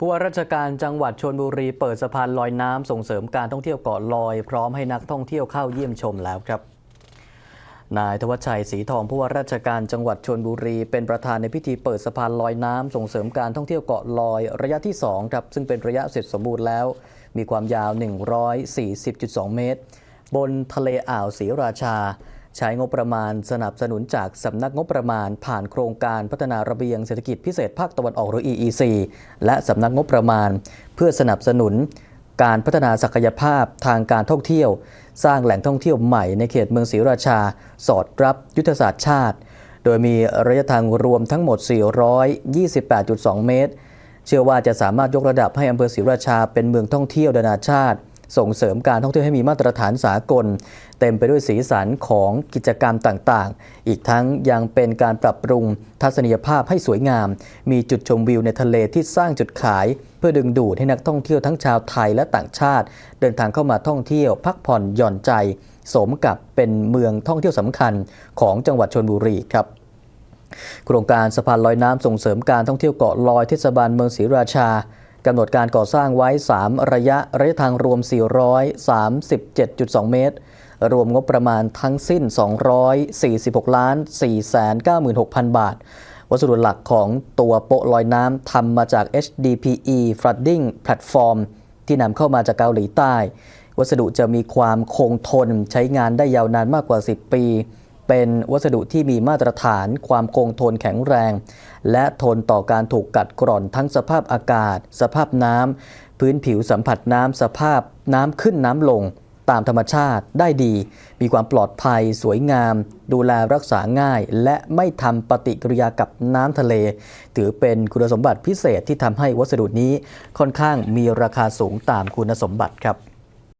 ผู้ว่าราชการจังหวัดชลบุรีเปิดสะพานลอยน้ำส่งเสริมการท่องเที่ยวเกาะลอย พร้อมให้นักท่องเที่ยวเข้าเยี่ยมชมแล้วครับนายธวัชชัยศรีทองผู้ว่าราชการจังหวัดชลบุรี เป็นประธานในพิธีเปิดสะพานลอยน้ำส่งเสริมการท่องเที่ยวเกาะลอย ระยะที่2ครับซึ่งเป็นระยะเสร็จสมบูรณ์แล้ว มีความยาว 140.2 เมตร บนทะเลอ่าวศรีราชา ใช้งบประมาณสนับสนุนจากสำนักงบประมาณ ผ่านโครงการพัฒนาระเบียงเศรษฐกิจพิเศษภาคตะวันออกหรือ EEC และสำนักงบประมาณ เพื่อสนับสนุน การพัฒนาศักยภาพทางการท่องเที่ยว สร้างแหล่งท่องเที่ยวใหม่ในเขตเมืองศรีราชา สอดรับยุทธศาสตร์ชาติ โดยมีระยะทางรวมทั้งหมด 428.2 เมตร เชื่อว่าจะสามารถยกระดับให้อำเภอศรีราชาเป็นเมืองท่องเที่ยวนานาชาติ ส่งเสริมการท่องเที่ยวให้มีมาตรฐานสากล เต็มไปด้วยสีสันของกิจกรรมต่างๆ อีกทั้งยังเป็นการปรับปรุงทัศนียภาพให้สวยงาม มีจุดชมวิวในทะเลที่สร้างจุดขาย เพื่อดึงดูดให้นักท่องเที่ยวทั้งชาวไทยและต่างชาติ เดินทางเข้ามาท่องเที่ยวพักผ่อนหย่อนใจ สมกับเป็นเมืองท่องเที่ยวสำคัญของจังหวัดชลบุรีครับโครงการสะพานลอยน้ำส่งเสริมการท่องเที่ยวเกาะลอยเทศบาลเมืองศรีราชา กำหนดการก่อสร้างไว้ 3 ระยะระยะทางรวม 437.2 เมตร รวมงบประมาณทั้งสิ้น 246ล้าน496,000 บาท วัสดุหลักของตัวโปะลอยน้ำทำมาจาก HDPE Flooding Platform ที่นำเข้ามาจากเกาหลีใต้ วัสดุจะมีความคงทนใช้งานได้ยาวนานมากกว่า 10 ปี เป็นวัสดุที่มีมาตรฐานความคงทนแข็งแรง และทนต่อการถูกกัดกร่อนทั้งสภาพอากาศ สภาพน้ำพื้นผิวสัมผัสน้ำสภาพน้ำขึ้นน้ำลงตามธรรมชาติได้ดี มีความปลอดภัย สวยงาม ดูแลรักษาง่าย และไม่ทำปฏิกิริยากับน้ำทะเล ถือเป็นคุณสมบัติพิเศษที่ทำให้วัสดุนี้ค่อนข้างมีราคาสูงตามคุณสมบัติครับ